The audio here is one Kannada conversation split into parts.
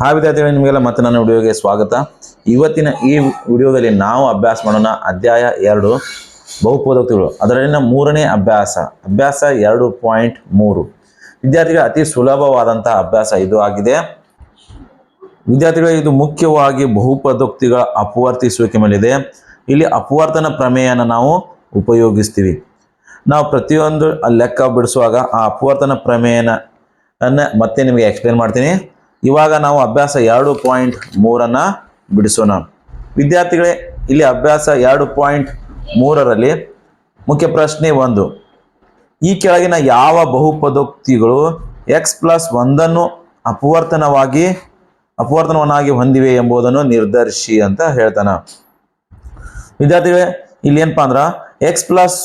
ಹಾಯ್ ವಿದ್ಯಾರ್ಥಿಗಳು, ನಿಮಗೆಲ್ಲ ಮತ್ತೆ ನನ್ನ ವಿಡಿಯೋಗೆ ಸ್ವಾಗತ. ಇವತ್ತಿನ ಈ ವಿಡಿಯೋದಲ್ಲಿ ನಾವು ಅಭ್ಯಾಸ ಮಾಡೋಣ ಅಧ್ಯಾಯ ಎರಡು ಬಹುಪದೋಕ್ತಿಗಳು ಅದರಲ್ಲಿನ ಮೂರನೇ ಅಭ್ಯಾಸ ಅಭ್ಯಾಸ ಎರಡು ಪಾಯಿಂಟ್ ಮೂರು. ವಿದ್ಯಾರ್ಥಿಗಳ ಅತಿ ಸುಲಭವಾದಂತಹ ಅಭ್ಯಾಸ ಇದು ಆಗಿದೆ. ವಿದ್ಯಾರ್ಥಿಗಳು, ಇದು ಮುಖ್ಯವಾಗಿ ಬಹುಪದೋಕ್ತಿಗಳ ಅಪವರ್ತಿಸುವಿಕೆ ಮೇಲಿದೆ. ಇಲ್ಲಿ ಅಪವರ್ತನ ಪ್ರಮೇಯನ ನಾವು ಉಪಯೋಗಿಸ್ತೀವಿ. ನಾವು ಪ್ರತಿಯೊಂದು ಲೆಕ್ಕ ಬಿಡಿಸುವಾಗ ಆ ಅಪವರ್ತನ ಪ್ರಮೇಯನ ಮತ್ತೆ ನಿಮಗೆ ಎಕ್ಸ್ಪ್ಲೇನ್ ಮಾಡ್ತೀನಿ. ಇವಾಗ ನಾವು ಅಭ್ಯಾಸ ಎರಡು ಪಾಯಿಂಟ್ ಮೂರನ್ನು ಬಿಡಿಸೋಣ. ವಿದ್ಯಾರ್ಥಿಗಳೇ, ಇಲ್ಲಿ ಅಭ್ಯಾಸ ಎರಡು ಪಾಯಿಂಟ್ ಮೂರರಲ್ಲಿ ಮುಖ್ಯ ಪ್ರಶ್ನೆ ಒಂದು. ಈ ಕೆಳಗಿನ ಯಾವ ಬಹುಪದೋಕ್ತಿಗಳು ಎಕ್ಸ್ ಪ್ಲಸ್ ಒಂದನ್ನು ಅಪವರ್ತನವಾಗಿ, ಅಪವರ್ತನವನ್ನಾಗಿ ಹೊಂದಿವೆ ಎಂಬುದನ್ನು ನಿರ್ಧರಿಸಿ ಅಂತ ಹೇಳ್ತಾನ. ವಿದ್ಯಾರ್ಥಿಗಳೇ ಇಲ್ಲಿ ಏನಪ್ಪಾ ಅಂದ್ರೆ ಎಕ್ಸ್ ಪ್ಲಸ್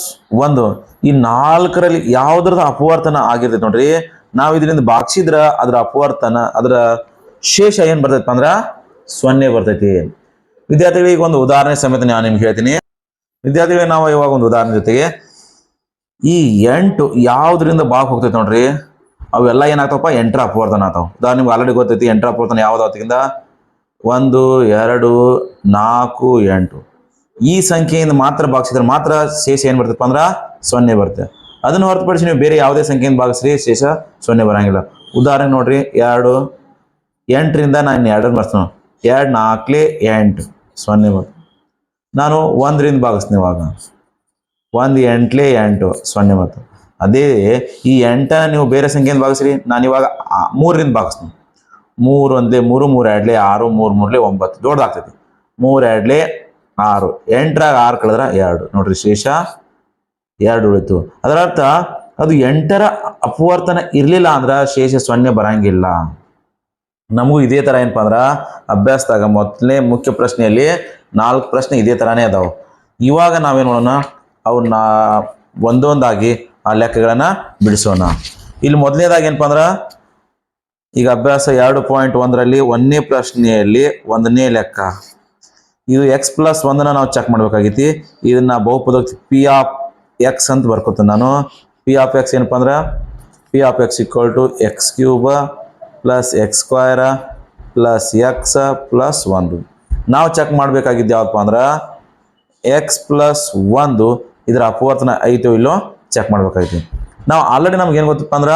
ಒಂದು ಈ ನಾಲ್ಕರಲ್ಲಿ ಯಾವ್ದ್ರದ ಅಪವರ್ತನ ಆಗಿರ್ತೈತೆ ನೋಡ್ರಿ. ನಾವು ಇದರಿಂದ ಬಾಗ್ಸಿದ್ರ ಅದ್ರ ಅಪವರ್ತನ, ಅದರ ಶೇಷ ಏನ್ ಬರ್ತೈತಪ್ಪ ಅಂದ್ರ ಸೊನ್ನೆ ಬರ್ತೈತಿ. ವಿದ್ಯಾರ್ಥಿಗಳಿಗೆ ಒಂದು ಉದಾಹರಣೆ ಸಮೇತ ನಾನು ನಿಮ್ಗೆ ಹೇಳ್ತೀನಿ. ವಿದ್ಯಾರ್ಥಿಗಳಿಗೆ ನಾವು ಇವಾಗ ಒಂದು ಉದಾಹರಣೆ ಜೊತೆಗೆ ಈ ಎಂಟು ಯಾವ್ದ್ರಿಂದ ಬಾಗ್ ಹೋಗ್ತೈತೆ ನೋಡ್ರಿ, ಅವೆಲ್ಲ ಏನಾಗ್ತಾವಪ್ಪ? ಎಂಟ್ರ ಅಪವರ್ತನ ಆಗ್ತಾವ. ಉದಾಹರಣೆ ನಿಮ್ಗೆ ಆಲ್ರೆಡಿ ಗೊತ್ತೈತಿ, ಎಂಟ್ರ ಅಪವರ್ತನ ಯಾವ್ದಾವತ್ತಿಗಿಂದ ಒಂದು, ಎರಡು, ನಾಲ್ಕು, ಎಂಟು. ಈ ಸಂಖ್ಯೆಯಿಂದ ಮಾತ್ರ ಬಾಗ್ಸಿದ್ರೆ ಮಾತ್ರ ಶೇಷ ಏನು ಬರ್ತಪ್ಪ ಅಂದ್ರೆ ಸೊನ್ನೆ ಬರುತ್ತೆ. ಅದನ್ನು ಹೊರತುಪಡಿಸಿ ನೀವು ಬೇರೆ ಯಾವುದೇ ಸಂಖ್ಯೆಯಿಂದ ಭಾಗಿಸ್ರಿ, ಶೇಷ ಸೊನ್ನೆ ಬರಂಗಿಲ್ಲ. ಉದಾಹರಣೆ ನೋಡ್ರಿ, ಎರಡು, ಎಂಟರಿಂದ ನಾನು ಎರಡನ್ನು ಬರ್ತೀನಿ ಎರಡು ನಾಲ್ಕಲೇ ಎಂಟು, ಸೊನ್ನೆ ಬರ್ತ ನಾನು ಒಂದರಿಂದ ಭಾಗಿಸ್ತೀನಿ ಇವಾಗ. ಒಂದು ಎಂಟ್ಲೇ ಎಂಟು, ಸೊನ್ನೆ ಬರ್ತ ಅದೇ ಈ ಎಂಟ ನೀವು ಬೇರೆ ಸಂಖ್ಯೆಯಿಂದ ಭಾಗಿಸ್ರಿ, ನಾನು ಇವಾಗ ಮೂರರಿಂದ ಭಾಗಿಸ್ತೀನಿ. ಮೂರು ಒಂದೇ ಮೂರು ಮೂರು ಎರಡ್ಲೆ ಆರು, ಮೂರು ಮೂರ್ಲೆ ಒಂಬತ್ತು. ದೊಡ್ಡದಾಗ್ತೈತಿ. ಮೂರು ಎರಡ್ಲೆ ಆರು. ಎಂಟರಾಗ ಆರು ಕಳೆದ್ರೆ ಎರಡು. ನೋಡ್ರಿ, ಶೇಷ ಎರಡು ಉಳಿತು. ಅದರ ಅರ್ಥ ಅದು ಎಂಟರ ಅಪವರ್ತನ ಇರಲಿಲ್ಲ ಅಂದ್ರೆ ಶೇಷ ಸೊನ್ನೆ ಬರಂಗಿಲ್ಲ. ನಮಗೂ ಇದೇ ಥರ ಏನಪ್ಪ ಅಂದ್ರೆ ಅಭ್ಯಾಸದಾಗ ಮೊದಲನೇ ಮುಖ್ಯ ಪ್ರಶ್ನೆಯಲ್ಲಿ ನಾಲ್ಕು ಪ್ರಶ್ನೆ ಇದೇ ಥರನೇ ಅದಾವೆ. ಇವಾಗ ನಾವೇನು ಮಾಡೋಣ? ಅವನ್ನ ಒಂದೊಂದಾಗಿ ಆ ಲೆಕ್ಕಗಳನ್ನು ಬಿಡಿಸೋಣ. ಇಲ್ಲಿ ಮೊದಲನೇದಾಗಿ ಏನಪ್ಪ ಅಂದ್ರೆ ಈಗ ಅಭ್ಯಾಸ ಎರಡು ಪಾಯಿಂಟ್ ಒಂದರಲ್ಲಿ ಒಂದನೇ ಪ್ರಶ್ನೆಯಲ್ಲಿ ಒಂದನೇ ಲೆಕ್ಕ. ಇದು ಎಕ್ಸ್ ಪ್ಲಸ್ ಒಂದನ್ನ ನಾವು ಚೆಕ್ ಮಾಡ್ಬೇಕಾಗೈತಿ. ಇದನ್ನ ಬಹುಪದೋಕ್ತಿ ಪಿ ಆಫ್ ಎಕ್ಸ್ ಅಂತ ಬರ್ಕೊತೀನಿ ನಾನು. ಪಿ ಆಫ್ ಎಕ್ಸ್ ಏನಪ್ಪ ಅಂದ್ರೆ P of x equal to x cube plus x square plus x plus ಒಂದು ನಾವು ಚೆಕ್ ಮಾಡಬೇಕಾಗಿದ್ದು ಯಾವಪ್ಪ ಅಂದ್ರೆ ಎಕ್ಸ್ ಪ್ಲಸ್ ಒಂದು ಇದರ ಅಪವರ್ತನ ಐತೋ ಇಲ್ಲೋ ಚೆಕ್ ಮಾಡಬೇಕಾಗಿದೆ ನಾವು ಆಲ್ರೆಡಿ ನಮ್ಗೆ ಏನು ಗೊತ್ತಪ್ಪ ಅಂದ್ರೆ,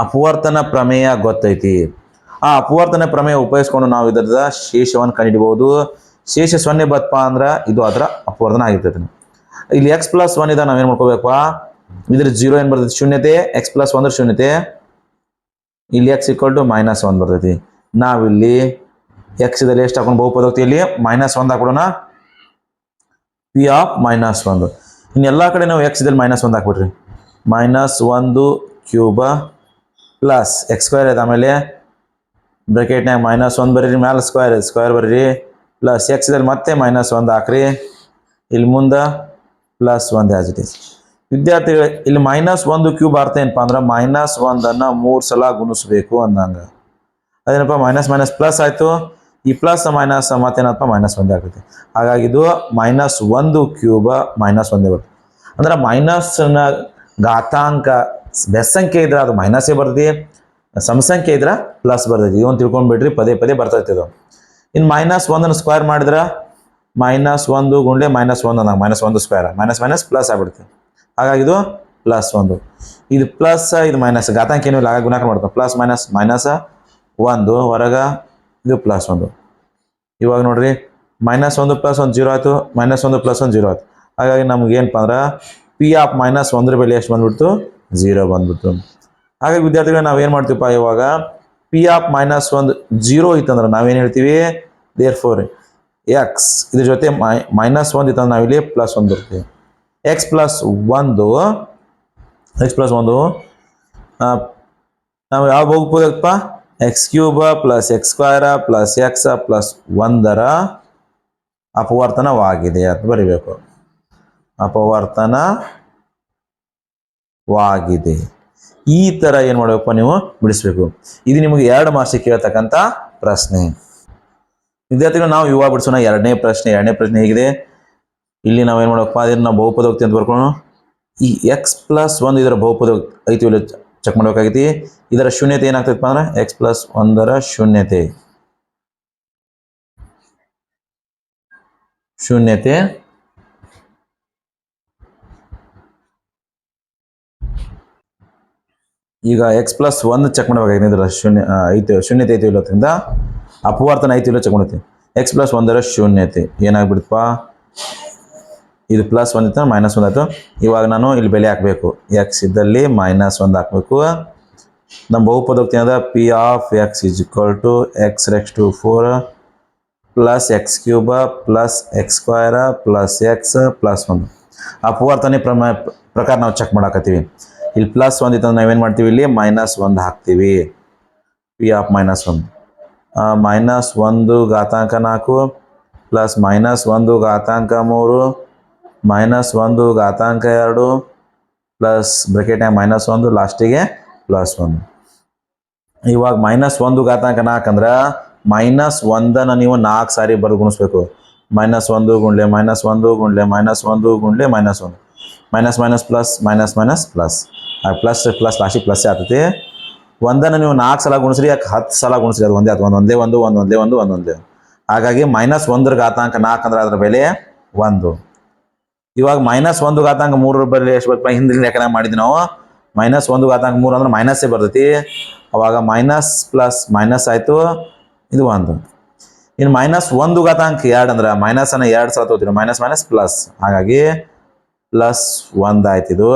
ಅಪವರ್ತನ ಪ್ರಮೇಯ ಗೊತ್ತೈತಿ. ಆ ಅಪವರ್ತನ ಪ್ರಮೇಯ ಉಪಯೋಗಿಸ್ಕೊಂಡು ನಾವು ಇದರದ ಶೇಷವನ್ನು ಕಂಡಿಡಬಹುದು ಶೇಷ ಸೊನ್ನೆ ಬತ್ತಪ್ಪ ಅಂದ್ರೆ, ಇದು ಅದರ ಅಪವರ್ತನ ಆಗಿರ್ತೈತಿ. ಇಲ್ಲಿ ಎಕ್ಸ್ ಪ್ಲಸ್ ಒನ್ ಇದೆ ನಾವೇನು ಮಾಡ್ಕೋಬೇಕು? ಇದ್ರ ಜೀರೋ ಏನು ಬರ್ತೈತಿ? ಶೂನ್ಯತೆ. ಎಕ್ಸ್ ಪ್ಲಸ್ ಒಂದ್ರ ಶೂನ್ಯತೆ. ಇಲ್ಲಿ x equal to minus one ಬರ್ತೈತಿ. ನಾವಿಲ್ಲಿ ಎಕ್ಸ್ ಇದ್ರಲ್ಲಿ ಎಷ್ಟು ಹಾಕೊಂಡು ಬಹುಪದೋಕ್ತಿಯಲ್ಲಿ ಮೈನಸ್ ಒಂದು ಹಾಕ್ಬಿಡೋಣ. ಪಿ ಆಫ್ ಮೈನಸ್ ಒಂದು ಇನ್ನು ಎಲ್ಲ ಕಡೆ ನಾವು ಎಕ್ಸ್ ಇದ್ರಲ್ಲಿ ಮೈನಸ್ ಒಂದು ಹಾಕ್ಬಿಟ್ರಿ. ಮೈನಸ್ ಒಂದು ಕ್ಯೂಬ ಪ್ಲಸ್ ಎಕ್ಸ್ ಸ್ಕ್ವೇರ್ ಇದೆ ಆಮೇಲೆ ಬ್ರೆಕೆಟ್ನಾಗ ಮೈನಸ್ ಒಂದು ಬರೀರಿ, ಮ್ಯಾಲೆ ಸ್ಕ್ವೇರ್ ಸ್ಕ್ವೇರ್ ಬರೀರಿ. ಪ್ಲಸ್ ಎಕ್ಸ್ ಇದ್ರಲ್ಲಿ ಮತ್ತೆ ಮೈನಸ್ ಒಂದು ಹಾಕ್ರಿ. ಇಲ್ಲಿ ಮುಂದೆ ಪ್ಲಸ್ ಒಂದು ಆಸ್ ಇಟ್ ಇಸ್ ವಿದ್ಯಾರ್ಥಿಗಳು, ಇಲ್ಲಿ ಮೈನಸ್ ಒಂದು ಕ್ಯೂಬ್ ಅರ್ಥ ಅಂದ್ರೆ ಮೈನಸ್ ಒಂದನ್ನು ಮೂರು ಸಲ ಗುಣಿಸ್ಬೇಕು ಅಂದಂಗೆ. ಅದೇನಪ್ಪ ಮೈನಸ್ ಮೈನಸ್ ಪ್ಲಸ್ ಆಯಿತು. ಈ ಪ್ಲಸ್ ಮೈನಸ್ ಮತ್ತೇನಪ್ಪ ಮೈನಸ್ ಒಂದೇ ಆಗುತ್ತೆ. ಹಾಗಾಗಿ ಇದು ಮೈನಸ್ ಒಂದು ಕ್ಯೂಬ ಮೈನಸ್ ಒಂದೇ ಬರ್ತದೆ ಅಂದ್ರೆ ಮೈನಸ್ನ ಘಾತಾಂಕ ಬೆಸ್ಸಂಖ್ಯೆ ಇದ್ರೆ ಅದು ಮೈನಸ್ಸೇ ಬರ್ತದೆ, ಸಮಸಂಖ್ಯೆ ಇದ್ರೆ ಪ್ಲಸ್ ಬರ್ತೈತಿ ಇವನ್ ತಿಳ್ಕೊಂಡ್ಬಿಡ್ರಿ, ಪದೇ ಪದೇ ಬರ್ತೈತಿ ಇದು ಇನ್ನು ಮೈನಸ್ ಒಂದನ್ನು ಸ್ಕ್ವೇರ್ ಮಾಡಿದ್ರೆ ಮೈನಸ್ ಒಂದು ಗುಂಡೆ ಮೈನಸ್ ಒಂದು ಅನ್ನೋ ಮೈನಸ್ ಒಂದು ಸ್ಕ್ವೇರ್ ಮೈನಸ್ ಮೈನಸ್ ಪ್ಲಸ್ ಆಗ್ಬಿಡುತ್ತೆ. ಹಾಗಾಗಿ ಇದು ಪ್ಲಸ್ ಒಂದು ಇದು ಪ್ಲಸ್ ಇದು ಮೈನಸ್ ಘಾತಾಂಕ ಏನು ಇಲ್ಲ, ಹಾಗಾಗಿ ಗುಣಾಕಾರ ಮಾಡ್ತಾರೆ ಪ್ಲಸ್ ಮೈನಸ್ ಮೈನಸ್ ಒಂದು ಹೊರಗ ಇದು ಪ್ಲಸ್ ಒಂದು ಇವಾಗ ನೋಡ್ರಿ ಮೈನಸ್ ಒಂದು ಪ್ಲಸ್ ಒಂದು ಜೀರೋ ಆಯಿತು. ಮೈನಸ್ ಒಂದು ಪ್ಲಸ್ ಒಂದು ಜೀರೋ ಆಯ್ತು. ಹಾಗಾಗಿ ನಮ್ಗೆ ಏನಪ್ಪ ಅಂದ್ರೆ ಪಿ ಆಫ್ ಮೈನಸ್ ಒಂದ್ರ ಬೆಲೆ ಎಷ್ಟು ಬಂದ್ಬಿಡ್ತು? ಜೀರೋ ಬಂದ್ಬಿಡ್ತು. ಹಾಗಾಗಿ ವಿದ್ಯಾರ್ಥಿಗಳು ಏನು ಮಾಡ್ತೀವಪ್ಪ ಇವಾಗ ಪಿ ಆಫ್ ಮೈನಸ್ ಒಂದು ಜೀರೋ ಇತ್ತಂದ್ರೆ ನಾವೇನು ಹೇಳ್ತೀವಿ? ದೇರ್ ಫೋರ್ ಎಕ್ಸ್ ಇದ್ರ ಜೊತೆ ಮೈ ಮೈನಸ್ ಒಂದು ಇತ್ತಂದ್ರೆ ನಾವಿಲ್ಲಿ ಪ್ಲಸ್ ಒಂದು ಬರ್ತೀವಿ. ಎಕ್ಸ್ ಪ್ಲಸ್ ಒಂದು ಎಕ್ಸ್ ಪ್ಲಸ್ ಒಂದು ನಾವು ಯಾವ ಹೋಗ್ಬೋದಪ್ಪ x cube plus x square plus x plus ಒಂದರ ಅಪವರ್ತನವಾಗಿದೆ ಅಂತ ಬರಿಬೇಕು. ಅಪವರ್ತನವಾಗಿದೆ. ಈ ಥರ ಏನು ಮಾಡಬೇಕಪ್ಪ ನೀವು ಬಿಡಿಸ್ಬೇಕು. ಇದು ನಿಮಗೆ ಎರಡು ಮಾರ್ಕ್ಸಿಗೆ ಕೇಳ್ತಕ್ಕಂಥ ಪ್ರಶ್ನೆ. ವಿದ್ಯಾರ್ಥಿಗಳು, ನಾವು ಯುವ ಬಿಡಿಸೋಣ. ಎರಡನೇ ಪ್ರಶ್ನೆ ಎರಡನೇ ಪ್ರಶ್ನೆ ಹೇಗಿದೆ? ಇಲ್ಲಿ ನಾವೇನು ಮಾಡೋಪ್ಪ ಅದೇ ನಾವು ಬಹುಪದೋಕ್ತಿ ಅಂತ ಬರ್ಕೊಳ್ಳೋಣ. ಈ ಎಕ್ಸ್ ಪ್ಲಸ್ ಒಂದು ಇದರ ಬಹುಪದೋಕ್ತಿ ಐತಿ ಇಲ್ಲಿ ಚೆಕ್ ಮಾಡಬೇಕಾಗೈತಿ ಇದರ ಶೂನ್ಯತೆ ಏನಾಗ್ತೈತಪ್ಪ ಅಂದ್ರೆ ಎಕ್ಸ್ ಪ್ಲಸ್ ಒಂದರ ಶೂನ್ಯತೆ. ಶೂನ್ಯತೆ. ಈಗ ಎಕ್ಸ್ ಪ್ಲಸ್ ಒಂದು ಚೆಕ್ ಮಾಡಬೇಕಾಗಿದೆ ಇದರ ಶೂನ್ಯ ಐತಿ ಶೂನ್ಯತೆ ಐತಿ ಇಲ್ಲೋದ್ರಿಂದ ಅಪವರ್ತನ ಐತಿ ಇಲ್ಲ ಚಕೊಂಡೈತಿ ಎಕ್ಸ್ ಪ್ಲಸ್ ಒಂದರ ಶೂನ್ಯತೆ ಏನಾಗ್ಬಿಡ್ತಪ್ಪ? ಇದು ಪ್ಲಸ್ ಒಂದಿತ್ತು ಮೈನಸ್ ಒಂದು ಆಯಿತು. ಇವಾಗ ನಾನು ಇಲ್ಲಿ ಬೆಲೆ ಹಾಕಬೇಕು. ಎಕ್ಸ್ ಇದ್ದಲ್ಲಿ ಮೈನಸ್ ಒಂದು ಹಾಕಬೇಕು. ನಮ್ಮ ಬಹುಪದೋಕ್ತಿ ಅದ P of x is equal to x raise to four plus x cube plus x square plus x plus ಒಂದು ಅಪವರ್ತನೆ ಪ್ರಮ, ಪ್ರಕಾರ ನಾವು ಚೆಕ್ ಮಾಡಾಕತ್ತೀವಿ. ಇಲ್ಲಿ ಪ್ಲಸ್ ಅಂದ್ರೆ ನಾವೇನು ಮಾಡ್ತೀವಿ ಇಲ್ಲಿ? ಮೈನಸ್ ಒಂದು ಹಾಕ್ತೀವಿ. ಪಿ ಆಫ್ ಮೈನಸ್ ಒಂದು ಮೈನಸ್ ಒಂದು ಘಾತಾಂಕ ನಾಲ್ಕು ಪ್ಲಸ್ ಮೈನಸ್ ಒಂದು ಘಾತಾಂಕ ಮೂರು, ಮೈನಸ್ ಒಂದು ಘಾತಾಂಕ ಎರಡು, ಪ್ಲಸ್ ಬ್ರೆಕೆಟ್ನಾಗ ಮೈನಸ್ ಒಂದು ಲಾಸ್ಟಿಗೆ ಪ್ಲಸ್ ಒಂದು. ಇವಾಗ ಮೈನಸ್ ಒಂದು ಘಾತಾಂಕ ನಾಲ್ಕು ಅಂದ್ರೆ ಮೈನಸ್ ಒಂದನ್ನು ನೀವು ನಾಲ್ಕು ಸಾರಿ ಬರೆದು ಗುಣಿಸ್ಬೇಕು ಮೈನಸ್ ಒಂದು ಗುಂಡ್ಲೆ ಮೈನಸ್ ಒಂದು ಗುಂಡ್ಲೆ ಮೈನಸ್ ಒಂದು ಗುಂಡ್ಲೆ ಮೈನಸ್ ಒಂದು. Minus minus plus minus minus plus. Plus plus ಲಾಸ್ಟಿಗೆ ಪ್ಲಸ್ ಆಗ್ತೈತಿ ಒಂದನ್ನು ನೀವು ನಾಲ್ಕು ಸಲ ಗುಣಿಸ್ರಿ, ಯಾಕೆ ಹತ್ತು ಸಲ ಗುಣಿಸ್ರಿ? ಅದು ಒಂದೇ, ಅದು ಒಂದು, ಒಂದೇ, ಒಂದು ಒಂದು, ಒಂದೇ, ಒಂದು ಒಂದು, ಒಂದೇ. ಹಾಗಾಗಿ ಮೈನಸ್ ಒಂದರ ಘಾತಾಂಕ ನಾಲ್ಕು ಅಂದ್ರೆ ಅದರ ಬೆಲೆ ಒಂದು. ಇವಾಗ ಮೈನಸ್ ಒಂದು ಘಾತಾಂಕ ಮೂರರ ಬೆಲೆ ಎಷ್ಟು ಬರ್ತಾ ಹಿಂದಿನ ಲೆಕ್ಕನ ಮಾಡಿದ್ವಿ ನಾವು. ಮೈನಸ್ ಒಂದು ಘಾತಾಂಕ ಮೂರು ಅಂದ್ರೆ ಮೈನಸ್ಸೇ ಬರ್ತೈತಿ. ಅವಾಗ ಮೈನಸ್ ಪ್ಲಸ್ ಮೈನಸ್ ಆಯಿತು, ಇದು ಒಂದು. ಇನ್ನು ಮೈನಸ್ ಒಂದು ಘಾತಾಂಕ ಎರಡು ಅಂದ್ರೆ ಮೈನಸ್ ಅನ್ನ ಎರಡು ಸಲ ತಗೋತೀವಿ ಮೈನಸ್ ಮೈನಸ್ ಪ್ಲಸ್ ಹಾಗಾಗಿ ಪ್ಲಸ್ ಒಂದು ಆಯ್ತು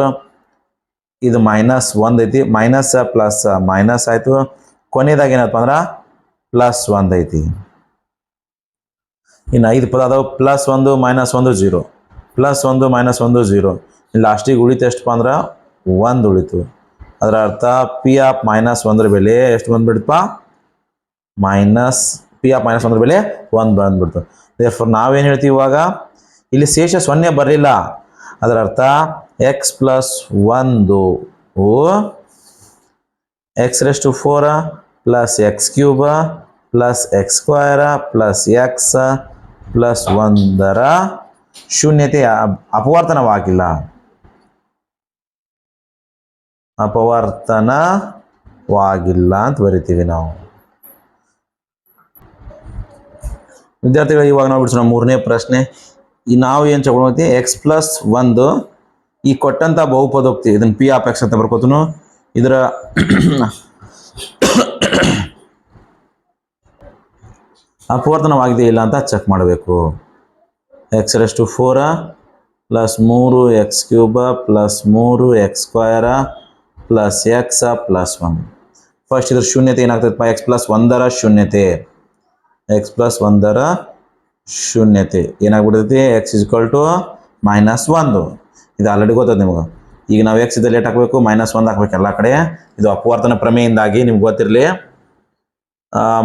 ಇದು ಮೈನಸ್ ಒಂದು ಐತಿ. ಮೈನಸ್ ಪ್ಲಸ್ ಮೈನಸ್ ಆಯಿತು. ಕೊನೆಯದಾಗ ಏನಪ್ಪ ಅಂದ್ರೆ ಪ್ಲಸ್ ಒಂದು ಐತಿ. ಇನ್ನು ಐದು ಪದ ಅದಾವ. ಪ್ಲಸ್ ಒಂದು ಮೈನಸ್ ಒಂದು ಜೀರೋ ಪ್ಲಸ್ ಒಂದು ಮೈನಸ್ ಒಂದು ಜೀರೋ ಲಾಸ್ಟಿಗೆ ಉಳಿತು ಎಷ್ಟಪ್ಪ ಅಂದ್ರೆ ಒಂದು ಉಳಿತು. ಅದರ ಅರ್ಥ ಪಿ ಆಫ್ ಮೈನಸ್ ಒಂದರ ಬೆಲೆ ಎಷ್ಟು ಬಂದ್ಬಿಡ್ತಪ್ಪ? ಮೈನಸ್ ಪಿ ಆಫ್ ಮೈನಸ್ ಒಂದರ ಬೆಲೆ ಒಂದು ಬಂದ್ಬಿಡ್ತು. ದೇರ್ಫೋರ್ ನಾವೇನು ಹೇಳ್ತೀವಿ ಇವಾಗ? ಇಲ್ಲಿ ಶೇಷ ಸೊನ್ನೆ ಬರಲಿಲ್ಲ. ಅದರ ಅರ್ಥ ಎಕ್ಸ್ ಪ್ಲಸ್ ಒಂದು x raise to four plus x cube plus x square plus x plus ಒಂದರ ಶೂನ್ಯತೆ ಅಪ್- ಅಪವರ್ತನವಾಗಿಲ್ಲ. ಅಪವರ್ತನವಾಗಿಲ್ಲ ಅಂತ ಬರಿತೀವಿ ನಾವು. ವಿದ್ಯಾರ್ಥಿಗಳು, ಇವಾಗ ನಾವು ಬಿಡಿಸೋಣ ಮೂರನೇ ಪ್ರಶ್ನೆ. ನಾವು ಏನು ತಗೊಳ್ತೀವಿ? ಎಕ್ಸ್ ಪ್ಲಸ್ ಒಂದು ಈ ಕೊಟ್ಟಂಥ ಬಹುಪದೋಕ್ತಿ ಇದನ್ನು ಪಿ ಆಪ್ ಎಕ್ಸ್ ಅಂತ ಬರ್ಕೋತನು, ಇದರ ಅಪವರ್ತನವಾಗಿದೆ ಇಲ್ಲ ಅಂತ ಚೆಕ್ ಮಾಡಬೇಕು. X raise to four plus ಮೂರು ಎಕ್ಸ್ ಕ್ಯೂಬ ಪ್ಲಸ್ ಮೂರು x square plus x plus one first ಇದ್ರ ಶೂನ್ಯತೆ ಏನಾಗ್ತದಪ್ಪ ಎಕ್ಸ್ ಪ್ಲಸ್ ಒಂದರ ಶೂನ್ಯತೆ. ಎಕ್ಸ್ ಪ್ಲಸ್ ಒಂದರ ಶೂನ್ಯತೆ. ಏನಾಗ್ಬಿಡ್ತೈತಿ? X is equal to minus ಒಂದು ಇದು ಆಲ್ರೆಡಿ ಗೊತ್ತದ ನಿಮಗೆ? ಈಗ ನಾವು ಎಕ್ಸ್ ಇದ್ದಲ್ಲಿ ಲೇಟ್ ಹಾಕಬೇಕು ಮೈನಸ್ ಒಂದು ಹಾಕ್ಬೇಕು ಎಲ್ಲ ಕಡೆ. ಇದು ಅಪವರ್ತನ ಪ್ರಮೇಯಿಂದಾಗಿ ನಿಮ್ಗೆ ಗೊತ್ತಿರಲಿ.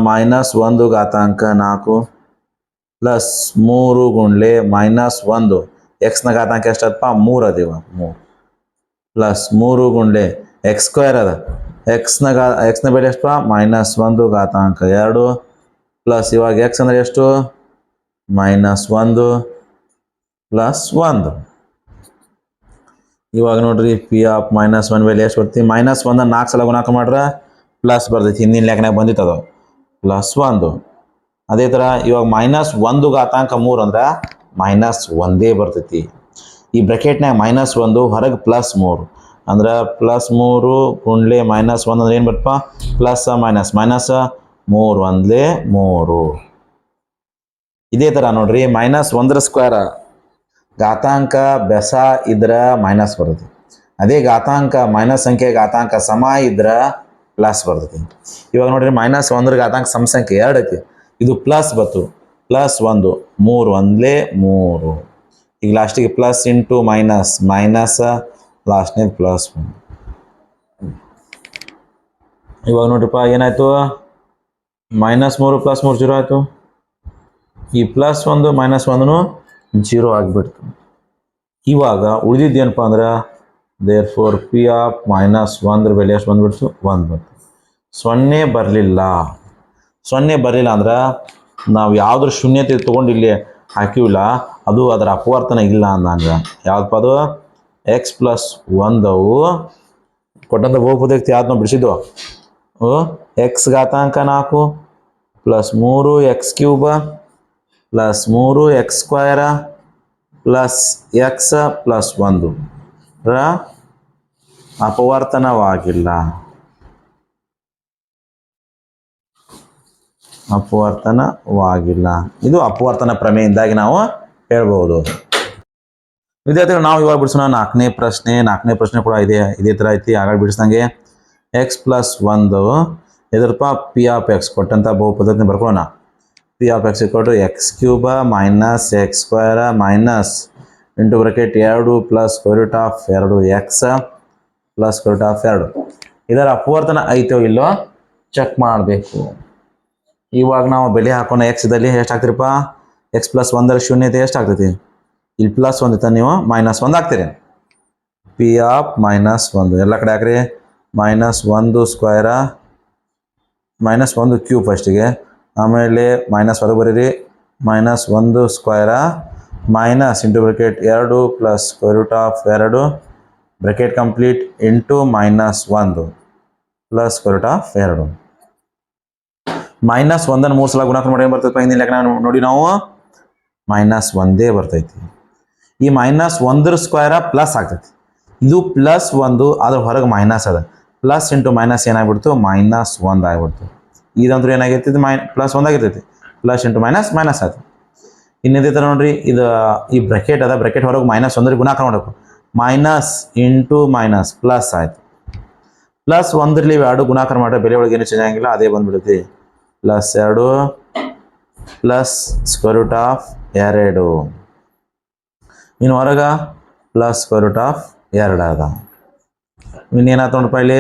ಮೈನಸ್ ಒಂದು ಘಾತಾಂಕ ನಾಲ್ಕು ಪ್ಲಸ್ ಮೂರು ಗುಂಡ್ಲೆ ಮೈನಸ್ ಒಂದು. ಎಕ್ಸ್ನ ಘಾತಾಂಕ ಎಷ್ಟಪ್ಪ ಮೂರು ಅದಿವ. ಮೂರು. ಪ್ಲಸ್ ಮೂರು ಗುಂಡ್ಲೆ ಎಕ್ಸ್ ಸ್ಕ್ವೇರ್ ಅದ. ಎಕ್ಸ್ನ ಗಾ ಎಕ್ಸ್ನ ಬೆಲೆ ಎಷ್ಟಪ್ಪ? ಮೈನಸ್ ಒಂದು ಘಾತಾಂಕ ಎರಡು. ಪ್ಲಸ್ ಇವಾಗ ಎಕ್ಸ್ ಅಂದರೆ ಎಷ್ಟು? ಮೈನಸ್ ಒಂದು. ಪ್ಲಸ್ ಒಂದು. ಇವಾಗ ನೋಡ್ರಿ ಪಿ ಆಫ್ ಮೈನಸ್ ಒನ್ ಬೆಲೆ ಎಷ್ಟು ಬರ್ತೀವಿ ಮೈನಸ್ ಒಂದ ನಾಲ್ಕು ಸಲ ಗುಣಾಕ ಮಾಡ್ರೆ ಪ್ಲಸ್ ಬರ್ತೈತಿ. ಹಿಂದಿನ ಲೆಕ್ಕನಾಗ ಬಂದಿತ್ತು ಅದು. ಪ್ಲಸ್ ಒಂದು ಅದೇ ಥರ ಇವಾಗ ಮೈನಸ್ ಒಂದು ಘಾತಾಂಕ ಮೂರು ಅಂದ್ರೆ ಮೈನಸ್ ಒಂದೇ ಬರ್ತೈತಿ. ಈ ಬ್ರೆಕೆಟ್ನಾಗ ಮೈನಸ್ ಒಂದು ಹೊರಗೆ ಪ್ಲಸ್ ಮೂರು. ಅಂದ್ರೆ ಪ್ಲಸ್ ಮೂರು ಕುಂಡ್ಲೆ ಮೈನಸ್ ಒಂದು ಅಂದ್ರೆ ಏನು ಬರ್ತಪ್ಪ? ಪ್ಲಸ್ ಮೈನಸ್ ಮೈನಸ್ ಮೂರು ಒಂದ್ಲೆ ಮೂರು. ಇದೇ ಥರ ನೋಡ್ರಿ ಮೈನಸ್ ಒಂದರ ಸ್ಕ್ವೇರ್ ಘಾತಾಂಕ ಬೆಸ ಇದ್ರ ಮೈನಸ್ ಬರುತ್ತೆ ಅದೇ ಘಾತಾಂಕ ಮೈನಸ್ ಸಂಖ್ಯೆ, ಘಾತಾಂಕ ಸಮ ಇದ್ರ ಪ್ಲಸ್ ಬರ್ತೈತಿ ಇವಾಗ ನೋಡ್ರಿ ಮೈನಸ್ ಒಂದ್ರ ಘಾತಾಂಕ ಸಮ ಸಂಖ್ಯೆ ಎರಡು ಐತಿ. ಇದು ಪ್ಲಸ್ ಬತ್ತು ಪ್ಲಸ್ ಒಂದು, ಮೂರು ಒಂದ್ಲೇ ಮೂರು. ಈಗ ಲಾಸ್ಟಿಗೆ ಪ್ಲಸ್ ಇಂಟು ಮೈನಸ್ ಮೈನಸ್ ಲಾಸ್ಟ್ನೇ ಪ್ಲಸ್ ಒಂದು ಇವಾಗ ನೋಡ್ರಿಪ್ಪ, ಏನಾಯ್ತು? ಮೈನಸ್ ಮೂರು ಪ್ಲಸ್ ಮೂರು ಜೀರೋ ಆಯಿತು. ಈ ಪ್ಲಸ್ ಒಂದು ಮೈನಸ್ ಒಂದು ಜೀರೋ ಆಗಿಬಿಡ್ತು. ಇವಾಗ ಉಳಿದಿದ್ದೇನಪ್ಪ ಅಂದ್ರೆ therefore P of minus ಒಂದ್ರ ಬೆಲೆ ಎಷ್ಟು ಬಂದ್ಬಿಡ್ತು? ಒಂದು ಬಂತು. ಸೊನ್ನೆ ಬರಲಿಲ್ಲ. ಸೊನ್ನೆ ಬರಲಿಲ್ಲ ಅಂದ್ರೆ ನಾವು ಯಾವುದ್ರ ಶೂನ್ಯತೆ ತೊಗೊಂಡು ಇಲ್ಲಿ ಹಾಕಿವಿಲ್ಲ ಅದು ಅದರ ಅಪವರ್ತನ ಇಲ್ಲ ಅಂದಂಗೆ ಯಾವ್ದಪ್ಪ ಅದು? ಎಕ್ಸ್ ಪ್ಲಸ್ ಒಂದವು ಕೊಟ್ಟಂತ ಬಹುಪದೋಕ್ತಿ ಯಾವ್ದು ನಾವು ಬಿಡಿಸಿದ್ವು? ಎಕ್ಸ್ ಘಾತಾಂಕ ನಾಲ್ಕು ಪ್ಲಸ್ ಮೂರು ಎಕ್ಸ್ ಕ್ಯೂಬ ಪ್ಲಸ್ ಮೂರು x square plus x plus ಒಂದು ರ ಅಪವರ್ತನವಾಗಿಲ್ಲ. ಅಪವರ್ತನವಾಗಿಲ್ಲ. ಇದು ಅಪವರ್ತನ ಪ್ರಮೇಯದಿಂದಾಗಿ ನಾವು ಹೇಳ್ಬೋದು. ವಿದ್ಯಾರ್ಥಿಗಳು, ನಾವು ಇವಾಗ ಬಿಡಿಸೋಣ ನಾಲ್ಕನೇ ಪ್ರಶ್ನೆ. ನಾಲ್ಕನೇ ಪ್ರಶ್ನೆ ಕೂಡ ಇದೆ, ಇದೇ ಥರ ಐತಿ ಆಗಾಗ ಬಿಡಿಸ್ದಂಗೆ. ಎಕ್ಸ್ ಪ್ಲಸ್ ಒಂದು ಎದುರಪ್ಪ ಪಿ ಆಫ್ ಎಕ್ಸ್ ಕೊಟ್ಟಂಥ ಬಹುಪದಕ್ಕೆ ಬರ್ಕೊಳ್ಳೋಣ. P of x to x cube minus x square minus into bracket ಎರಡು ಪ್ಲಸ್ ಸ್ಕ್ವೇರ್ ಆಫ್ ಎರಡು ಎಕ್ಸ್ ಪ್ಲಸ್ ಸ್ಕ್ವೇರ್ ಆಫ್ ಎರಡು. ಇದರ ಅಪವರ್ತನ ಐತೋ ಇಲ್ಲೋ? ಚೆಕ್ ಮಾಡಬೇಕು. ಇವಾಗ ನಾವು ಬೆಲೆ ಹಾಕೋಣ ಎಕ್ಸ್ದಲ್ಲಿ ಎಷ್ಟು ಆಗ್ತಿರಪ್ಪ? ಎಕ್ಸ್ ಪ್ಲಸ್ ಒಂದರ ಶೂನ್ಯತೆ ಎಷ್ಟು ಆಗ್ತೈತಿ? ಇಲ್ಲಿ ಪ್ಲಸ್ ಒಂದಿತ್ತ ನೀವು ಮೈನಸ್ ಒಂದು ಹಾಕ್ತೀರಿ. ಪಿ ಆಫ್ ಮೈನಸ್ ಒಂದು. ಎಲ್ಲ ಕಡೆ ಹಾಕ್ರಿ. ಮೈನಸ್ ಒಂದು ಸ್ಕ್ವೇರ ಮೈನಸ್ ಒಂದು ಕ್ಯೂ ಫಸ್ಟಿಗೆ ಆಮೇಲೆ ಮೈನಸ್ ಹೊರಗೆ ಬರೀರಿ. ಮೈನಸ್ ಒಂದು ಸ್ಕ್ವೇರ ಮೈನಸ್ ಇಂಟು ಬ್ರೆಕೆಟ್ ಎರಡು ಪ್ಲಸ್ ಸ್ಕ್ವೇರ್ ರೂಟ್ ಆಫ್ ಎರಡು. ಬ್ರೆಕೆಟ್ ಕಂಪ್ಲೀಟ್ ಇಂಟು ಮೈನಸ್ ಒಂದು ಪ್ಲಸ್ ಸ್ಕ್ವೇರ್ ರೂಟ್ ಆಫ್ ಎರಡು. ಮೈನಸ್ ಒಂದನ್ನು ಮೂರು ಸಲ ಗುಣಾಕಾರ ಮಾಡಿ ಬರ್ತೈತೆ ಹಿಂದಿನ ಲೆಕ್ಕ ನೋಡಿ ನಾವು? ಮೈನಸ್ ಒಂದೇ ಬರ್ತೈತಿ. ಈ ಮೈನಸ್ ಒಂದರ ಸ್ಕ್ವೇರ ಪ್ಲಸ್ ಆಗ್ತೈತಿ. ಇದು ಪ್ಲಸ್ ಒಂದು, ಅದ್ರ ಹೊರಗೆ ಮೈನಸ್ ಅದ. ಪ್ಲಸ್ ಇಂಟು ಮೈನಸ್ ಏನಾಗ್ಬಿಡ್ತು? ಮೈನಸ್ ಒಂದು ಆಗ್ಬಿಡ್ತು. ಇದಂದ್ರೆ ಏನಾಗಿರ್ತೈತಿ? ಮೈ ಪ್ಲಸ್ ಒಂದಾಗಿರ್ತೈತಿ ಪ್ಲಸ್ ಇಂಟು ಮೈನಸ್ ಮೈನಸ್ ಆಯ್ತು ಇನ್ನೇದೈತೆ ನೋಡ್ರಿ, ಇದು, ಈ ಬ್ರಕೆಟ್ ಅದ ಬ್ರಕೆಟ್ ಹೊರಗೆ ಮೈನಸ್ ಒಂದ್ರ ಗುಣಾಕಾರ ಮಾಡಬೇಕು. ಮೈನಸ್ ಇಂಟು ಮೈನಸ್ ಪ್ಲಸ್ ಆಯ್ತು. ಪ್ಲಸ್ ಒಂದ್ರಲ್ಲಿ ಎರಡು ಗುಣಾಕಾರ ಮಾಡ್ರೆ ಬೆಲೆ ಒಳಗೆ ಏನು ಚೇಂಜ್ ಆಗಿಲ್ಲ ಅದೇ ಬಂದ್ಬಿಡುತ್ತೆ. ಪ್ಲಸ್ ಎರಡು ಪ್ಲಸ್ ಸ್ಕ್ವೇರ್ ರೂಟ್ ಆಫ್ ಎರಡು. ಇನ್ನು ಹೊರಗೆ ಪ್ಲಸ್ ಸ್ಕ್ವೇರ್ ರೂಟ್ ಆಫ್ ಎರಡು ಅದ. ಇನ್ನೇನಾಯ್ತು ನೋಡಪ್ಪ ಇಲ್ಲಿ?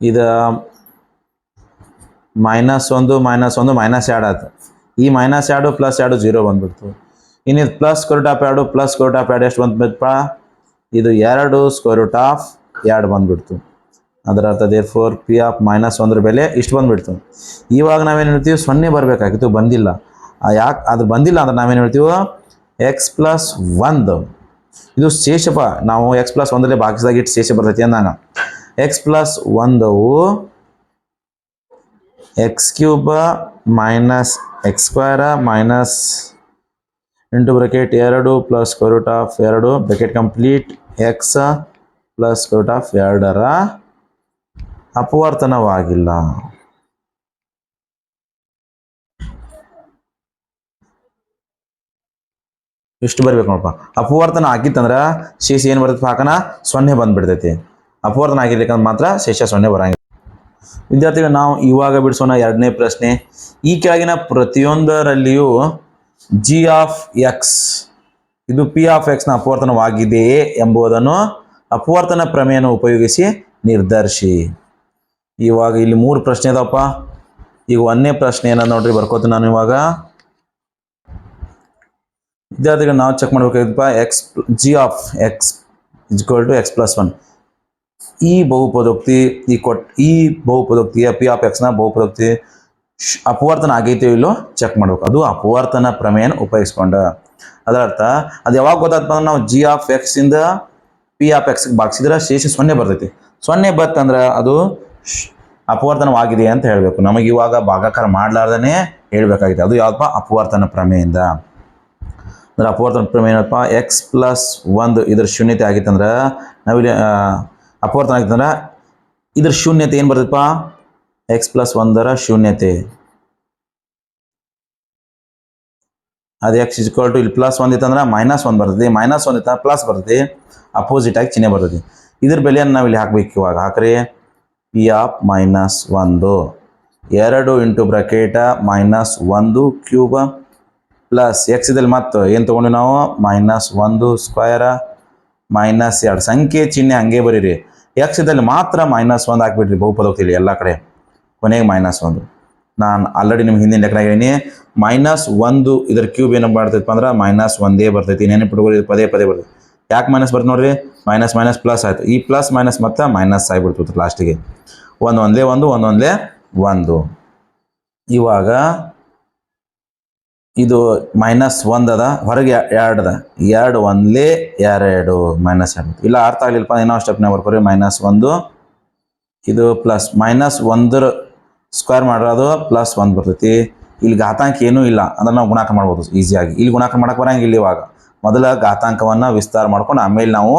ಇದು ಮೈನಸ್ ಒಂದು ಮೈನಸ್ ಒಂದು ಮೈನಸ್ ಎರಡು ಆಯ್ತು. ಈ ಮೈನಸ್ ಎರಡು ಪ್ಲಸ್ ಎರಡು ಜೀರೋ ಬಂದ್ಬಿಡ್ತು. ಇನ್ನು ಇದು ಪ್ಲಸ್ ಸ್ಕ್ವೇರ್ ರೂಟ್ ಆಫ್ ಎರಡು ಪ್ಲಸ್ ಸ್ಕ್ವೇರ್ ರೂಟ್ ಆಫ್ ಎರಡು ಎಷ್ಟು ಬಂದ್ಬಿಡ್ತಪ್ಪ ಇದು ಎರಡು ಸ್ಕ್ವೇರ್ ರೂಟ್ ಆಫ್ ಎರಡು ಬಂದ್ಬಿಡ್ತು. ಅದರ ಅರ್ಥ therefore P of minus ಒಂದ್ರ ಬೆಲೆ ಇಷ್ಟು ಬಂದ್ಬಿಡ್ತು. ಇವಾಗ ನಾವೇನು ಹೇಳ್ತೀವಿ? ಸೊನ್ನೆ ಬರಬೇಕಾಗಿತ್ತು, ಬಂದಿಲ್ಲ. ಯಾಕೆ ಅದು ಬಂದಿಲ್ಲ ಅಂದ್ರೆ ನಾವೇನು ಹೇಳ್ತೀವೋ? ಎಕ್ಸ್ ಪ್ಲಸ್ ಒಂದು. ಇದು ಶೇಷಪ ನಾವು ಎಕ್ಸ್ ಪ್ಲಸ್ ಒಂದರಲ್ಲಿ ಭಾಗಿಸಿದಾಗ ಇಟ್ಟು ಶೇಷ ಬರ್ತೈತಿ ಅಂದಾಗ. X plus ಒಂದವು x cube minus x square minus into bracket ಎರಡು ಪ್ಲಸ್ ಸ್ಕ್ವೇರ್ ಆಫ್ ಎರಡು bracket complete x plus square of ಎರಡರ ಅಪವರ್ತನವಾಗಿಲ್ಲ. ಇಷ್ಟು ಬರ್ಬೇಕು ನೋಡಪ್ಪ? ಅಪವರ್ತನ ಆಗಿತ್ತಂದ್ರೆ ಶೇಷ ಏನು ಬರ್ತೈತಿ ಹಾಕನ ಸೊನ್ನೆ ಬಂದ್ಬಿಡ್ತೈತಿ. ಅಪವರ್ತನ ಆಗಿರ್ಲಿಕ್ಕಂದ್ರೆ ಮಾತ್ರ ಶೇಷ ಸೊನ್ನೆ ಬರಂಗಿಲ್ಲ. ವಿದ್ಯಾರ್ಥಿಗಳು, ನಾವು ಇವಾಗ ಬಿಡಿಸೋಣ ಎರಡನೇ ಪ್ರಶ್ನೆ. ಈ ಕೆಳಗಿನ ಪ್ರತಿಯೊಂದರಲ್ಲಿಯೂ ಜಿ ಆಫ್ ಎಕ್ಸ್ ಇದು ಪಿ ಆಫ್ ಎಕ್ಸ್ನ ಅಪವರ್ತನವಾಗಿದೆಯೇ ಎಂಬುದನ್ನು ಅಪವರ್ತನ ಪ್ರಮೇಯನ ಉಪಯೋಗಿಸಿ ನಿರ್ಧರಿಸಿ. ಇವಾಗ ಇಲ್ಲಿ ಮೂರು ಪ್ರಶ್ನೆ ಇದಾವಪ್ಪ. ಈಗ ಒಂದನೇ ಪ್ರಶ್ನೆ ಏನ ನೋಡ್ರಿ, ಬರ್ಕೋತೀನಿ ನಾನು ಇವಾಗ. ವಿದ್ಯಾರ್ಥಿಗಳು, ನಾವು check ಮಾಡ್ಬೇಕಾಗಿತ್ತಪ್ಪ x G of x is equal to x plus one ಈ ಬಹುಪದೋಕ್ತಿ, ಈ ಕೊಟ್, ಈ ಬಹುಪದೋಕ್ತಿಯ ಪಿ ಆಫ್ ಎಕ್ಸ್ನ ಬಹುಪದೋಕ್ತಿ ಅಪವರ್ತನ ಆಗೈತೆಯೋ ಇಲ್ಲೋ ಚೆಕ್ ಮಾಡ್ಬೇಕು. ಅದು ಅಪವರ್ತನ ಪ್ರಮೇಯನ ಉಪಯೋಗಿಸ್ಕೊಂಡ. ಅದರ ಅರ್ಥ ಅದು ಯಾವಾಗ ಗೊತ್ತಾಗ್ತದೆ ಅಂದ್ರೆ ನಾವು ಜಿ ಆಫ್ ಎಕ್ಸ್ ಇಂದ ಪಿ ಆಫ್ ಎಕ್ಸ್ ಬಾಗಿಸಿದ್ರೆ ಶೇಷ ಸೊನ್ನೆ ಬರ್ತೈತಿ. ಸೊನ್ನೆ ಬತ್ತಂದ್ರೆ ಅದು ಅಪವರ್ತನವಾಗಿದೆ ಅಂತ ಹೇಳಬೇಕು. ನಮಗೆ ಇವಾಗ ಭಾಗಾಕಾರ ಮಾಡಲಾರ್ದೇ ಹೇಳಬೇಕಾಗಿದೆ ಅದು ಯಾವಪ್ಪ ಅಪವರ್ತನ ಪ್ರಮೇಯಿಂದ. ಅಂದ್ರೆ ಅಪವರ್ತನ ಪ್ರಮೇಯ ಏನಪ್ಪ? ಎಕ್ಸ್ ಪ್ಲಸ್ ಒಂದು ಇದರ ಶೂನ್ಯತೆ ಆಗಿತ್ತಂದ್ರೆ ನಾವಿಲ್ಲಿ ಅಪವರ್ತನ ಆಗಿತ್ತಂದ್ರೆ ಇದ್ರ ಶೂನ್ಯತೆ ಏನು ಬರ್ತದಪ್ಪ ಎಕ್ಸ್ ಪ್ಲಸ್ ಒಂದರ ಶೂನ್ಯತೆ. ಅದು ಎಕ್ಸ್ ಇಸ್ಕ್ವಲ್ ಟು ಇಲ್ಲಿ ಪ್ಲಸ್ ಒಂದಿತ್ತಂದ್ರೆ ಮೈನಸ್ ಒಂದು ಬರ್ತದೆ ಮೈನಸ್ ಒಂದಿತ್ತ ಪ್ಲಸ್ ಬರ್ತದೆ ಅಪೋಸಿಟ್ ಆಗಿ ಚಿಹ್ನೆ ಬರ್ತದೆ ಇದ್ರ ಬೆಲೆಯನ್ನು ನಾವು ಇಲ್ಲಿ ಹಾಕ್ಬೇಕು ಇವಾಗ. ಹಾಕ್ರಿ. ಪಿ ಆಫ್ ಮೈನಸ್ ಒಂದು. ಎರಡು ಇಂಟು ಬ್ರಕೆಟ ಮೈನಸ್ ಒಂದು ಕ್ಯೂಬ ಪ್ಲಸ್ ಎಕ್ಸ್ ಇದಲ್ಲಿ ಮತ್ತು ಏನು ತೊಗೊಂಡು ನಾವು? ಮೈನಸ್ ಒಂದು ಸ್ಕ್ವಯರ ಮೈನಸ್ ಎರಡು. ಸಂಖ್ಯೆ ಚಿಹ್ನೆ ಹಂಗೆ ಬರೀರಿ. ಎಕ್ಸ್ ಇದ್ದಲ್ಲಿ ಮಾತ್ರ ಮೈನಸ್ ಒಂದು ಹಾಕ್ಬಿಡ್ರಿ ಬಹುಪದೋಕ್ತಿಲಿ ಎಲ್ಲ ಕಡೆ. ಕೊನೆಗೆ ಮೈನಸ್ ಒಂದು. ನಾನು ಆಲ್ರೆಡಿ ನಿಮ್ಗೆ ಹಿಂದಿನ ಲೆಕ್ಕ ಹೇಳೀನಿ. ಮೈನಸ್ ಒಂದು ಇದ್ರ ಕ್ಯೂಬ್ ಏನು ಮಾಡ್ತೈತಪ್ಪ ಅಂದ್ರೆ ಮೈನಸ್ ಒಂದೇ ಬರ್ತೈತಿ. ನೆನಪಿಟ್ಕೊಳ್ಳಿ ಇದು ಪದೇ ಪದೇ ಬರ್ತೈತಿ. ಯಾಕೆ ಮೈನಸ್ ಬರ್ತದೆ ನೋಡ್ರಿ? ಮೈನಸ್ ಮೈನಸ್ ಪ್ಲಸ್ ಆಯ್ತು. ಈ ಪ್ಲಸ್ ಮೈನಸ್ ಮತ್ತೆ ಮೈನಸ್ ಆಗಿಬಿಡ್ತು ಲಾಸ್ಟಿಗೆ ಒಂದು ಒಂದೇ ಒಂದು ಒಂದೊಂದೇ ಒಂದು. ಇವಾಗ ಇದು ಮೈನಸ್ ಒಂದು ಅದ, ಹೊರಗೆ ಎರಡು ಅದ. ಎರಡು ಒಂದ್ಲೇ ಎರಡು ಮೈನಸ್ ಎರಡು. ಇಲ್ಲ, ಅರ್ಥ ಆಗ್ಲಿಲ್ಲಪ್ಪ ಏನೋ ಸ್ಟೆಪ್ನ ಬರ್ಕೋರಿ. ಮೈನಸ್ ಒಂದು, ಇದು ಪ್ಲಸ್ ಮೈನಸ್ ಒಂದರ ಸ್ಕ್ವೇರ್ ಮಾಡಿರೋದು ಪ್ಲಸ್ ಒಂದು ಬರ್ತೈತಿ. ಇಲ್ಲಿ ಘಾತಾಂಕ ಏನೂ ಇಲ್ಲ, ಅಂದ್ರೆ ನಾವು ಗುಣಾಕ ಮಾಡ್ಬೋದು ಈಸಿಯಾಗಿ ಇಲ್ಲಿ ಗುಣಕ ಮಾಡಕ್ಕೆ ಬರಂಗಿಲ್ಲ ಇವಾಗ. ಮೊದಲ ಘಾತಾಂಕವನ್ನು ವಿಸ್ತಾರ ಮಾಡ್ಕೊಂಡು ಆಮೇಲೆ ನಾವು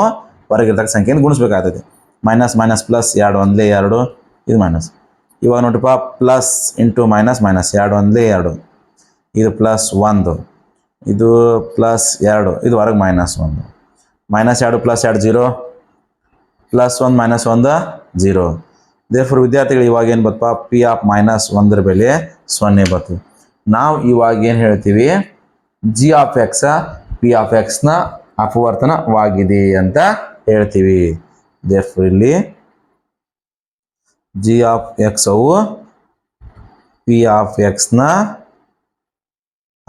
ಹೊರಗಿರ್ತಕ್ಕ ಸಂಖ್ಯೆಯಿಂದ ಗುಣಿಸ್ಬೇಕಾಗ್ತದೆ ಮೈನಸ್ ಮೈನಸ್ ಪ್ಲಸ್ ಎರಡು ಒಂದ್ಲೇ ಎರಡು, ಇದು ಮೈನಸ್ ಇವಾಗ ನೋಡ್ರಿಪ್ಪ ಪ್ಲಸ್ ಇಂಟು ಮೈನಸ್ ಮೈನಸ್ ಎರಡು ಒಂದ್ಲೇ ಎರಡು. ಇದು ಪ್ಲಸ್ ಒಂದು. ಇದು ಪ್ಲಸ್ ಎರಡು. ಇದು ಹೊರಗೆ ಮೈನಸ್ ಒಂದು. ಮೈನಸ್ ಎರಡು ಪ್ಲಸ್ ಎರಡು ಜೀರೋ ಪ್ಲಸ್ ಒಂದು ಮೈನಸ್ ಒಂದು ಜೀರೋ ದೇಫರ್ ವಿದ್ಯಾರ್ಥಿಗಳು ಇವಾಗ ಏನು ಬತ್ತಪ್ಪ ಪಿ ಆಫ್ ಮೈನಸ್ ಒಂದರ ಬೆಲೆ ಸೊನ್ನೆ ಬತ್ತು. ನಾವು ಇವಾಗ ಏನು ಹೇಳ್ತೀವಿ? G of x P of ಎಕ್ಸ್ನ ಅಪವರ್ತನವಾಗಿದೆ ಅಂತ ಹೇಳ್ತೀವಿ. ದೇಫರ್ ಇಲ್ಲಿ ಜಿ ಆಫ್ ಎಕ್ಸ್ ಅವು ಪಿ ಆಫ್ ಎಕ್ಸ್ನ